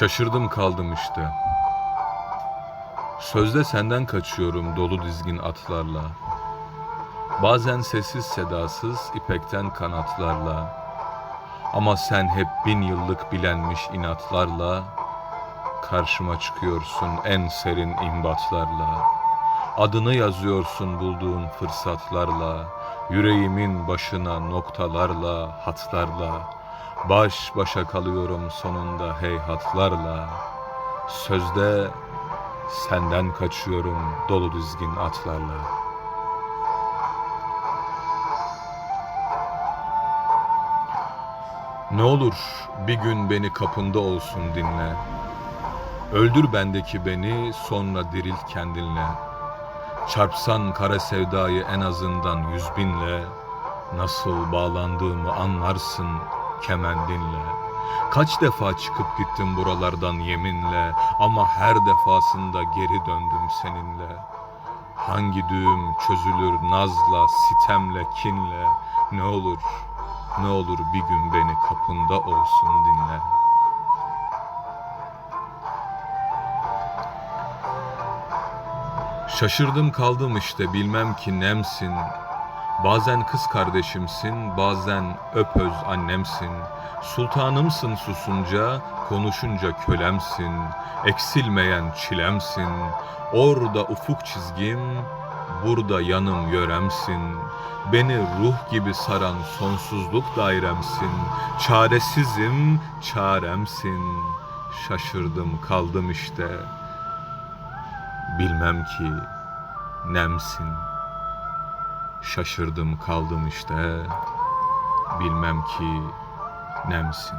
Şaşırdım kaldım işte. Sözde senden kaçıyorum dolu dizgin atlarla. Bazen sessiz sedasız ipekten kanatlarla. Ama sen hep bin yıllık bilenmiş inatlarla karşıma çıkıyorsun en serin imbatlarla. Adını yazıyorsun bulduğun fırsatlarla, yüreğimin başına noktalarla, hatlarla. Baş başa kalıyorum sonunda heyhatlarla. Sözde senden kaçıyorum dolu dizgin atlarla. Ne olur bir gün beni kapında olsun dinle. Öldür bendeki beni sonra dirilt kendinle. Çarpsan kara sevdayı en azından yüz binle. Nasıl bağlandığımı anlarsın kemendinle. Kaç defa çıkıp gittim buralardan yeminle ama her defasında geri döndüm seninle. Hangi düğüm çözülür nazla, sitemle, kinle? Ne olur, ne olur bir gün beni kapında olsun dinle. Şaşırdım kaldım işte bilmem ki nemsin. Bazen kız kardeşimsin, bazen öpöz annemsin. Sultanımsın susunca, konuşunca kölemsin. Eksilmeyen çilemsin. Orada ufuk çizgim, burada yanım yöremsin. Beni ruh gibi saran sonsuzluk dairemsin. Çaresizim, çaremsin. Şaşırdım kaldım işte. Bilmem ki nemsin. Şaşırdım kaldım işte. Bilmem ki nemsin.